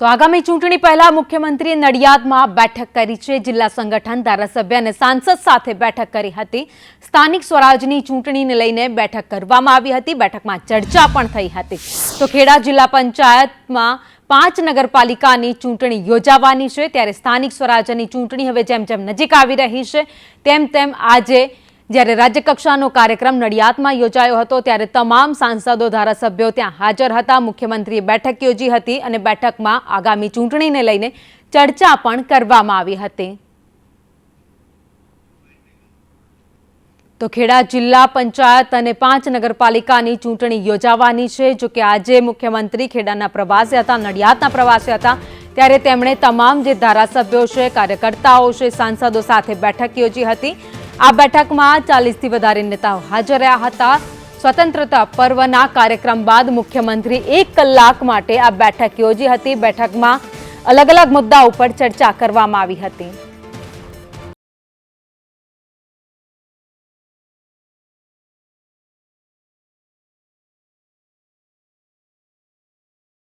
તો આગામી ચૂંટણી પહેલા મુખ્યમંત્રીએ નડિયાદમાં બેઠક કરી છે. જિલ્લા સંગઠન, ધારાસભ્ય અને સાંસદ સાથે બેઠક કરી હતી. સ્થાનિક સ્વરાજની ચૂંટણીને લઈને બેઠક કરવામાં આવી હતી. બેઠકમાં ચર્ચા પણ થઈ હતી. તો ખેડા જિલ્લા પંચાયતમાં પાંચ નગરપાલિકાની ચૂંટણી યોજાવાની છે. ત્યારે સ્થાનિક સ્વરાજ્યની ચૂંટણી હવે જેમ જેમ નજીક આવી રહી છે, તેમ તેમ આજે જ્યારે રાજ્યકક્ષાનો કાર્યક્રમ નડિયાદમાં યોજાયો હતો, ત્યારે તમામ સાંસદો, ધારાસભ્યો ત્યાં હાજર હતા. મુખ્યમંત્રીએ બેઠક યોજી હતી અને બેઠકમાં આગામી ચૂંટણીને લઈને ચર્ચા પણ કરવામાં આવી હતી. તો ખેડા જિલ્લા પંચાયત અને પાંચ નગરપાલિકાની ચૂંટણી યોજાવાની છે. જો કે આજે મુખ્યમંત્રી ખેડાના પ્રવાસે હતા, નડિયાદના પ્રવાસે હતા, ત્યારે તેમણે તમામ જે ધારાસભ્યો છે, કાર્યકર્તાઓ છે, સાંસદો સાથે બેઠક યોજી હતી. આ બેઠકમાં ચાલીસથી વધારે નેતાઓ હાજર રહ્યા હતા. સ્વતંત્રતા પર્વના કાર્યક્રમ બાદ મુખ્યમંત્રી એક કલાક માટે આ બેઠક યોજી હતી. બેઠકમાં અલગ અલગ મુદ્દા ઉપર ચર્ચા કરવામાં આવી હતી.